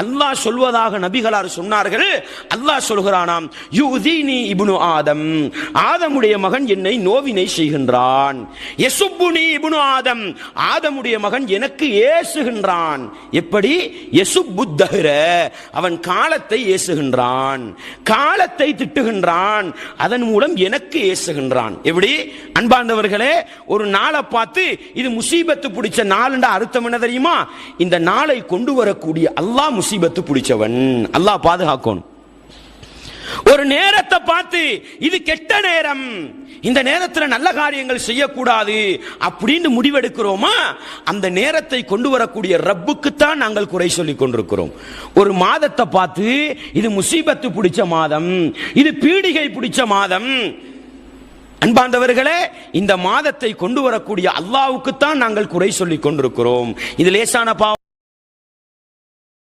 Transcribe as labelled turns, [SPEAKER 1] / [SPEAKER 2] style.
[SPEAKER 1] அல்லாஹ் சொல்வதாக நபிகளார் சொன்னார்கள். அல்லாஹ் சொல்கிறானாம் யுதீனி இபுனு ஆதம். ஆதமுடைய மகன் என்னை நோவினை செய்கின்றான். யசுப்புனி இபுனு ஆதம். ஆதமுடைய மகன் எனக்கு ஏசுகின்றான். எப்படி? யசுப்புத்தஹ்ர அவன் காலத்தை ஏசுகின்றான். காலத்தை திட்டுகின்றான். அதன் மூலம் எனக்கு ஏசுகின்றான். எப்படி? அன்பார்ந்தவர்களே ஒரு நாளை பார்த்து இது முசீபத்து பிடிச்ச நாள் அர்த்தம் என்ன தெரியுமா? இந்த நாளை கொண்டு வரக்கூடிய அல்லாஹ் முசீபத்து பிடிச்சவன். அல்லாஹ் பாதுகாக்கணும். ஒரு நேரத்தை பார்த்து இது கெட்ட நேரம். இந்த நேரத்தில் நல்ல காரியங்கள் செய்யக்கூடாது அப்படின்னு முடிவெடுக்கிறோமா? அந்த நேரத்தை கொண்டு வரக்கூடிய ரப்புக்குத்தான் நாங்கள் குறை சொல்லிக் கொண்டிருக்கிறோம். ஒரு மாதத்தை பார்த்து இது முசீபத்து பிடிச்ச மாதம் இது பீடிகை பிடிச்ச மாதம். அன்பாந்தவர்களே இந்த மாதத்தை கொண்டு வரக்கூடிய அல்லாவுக்குத்தான் நாங்கள் குறை சொல்லிக் கொண்டிருக்கிறோம். இது லேசான பாவம்.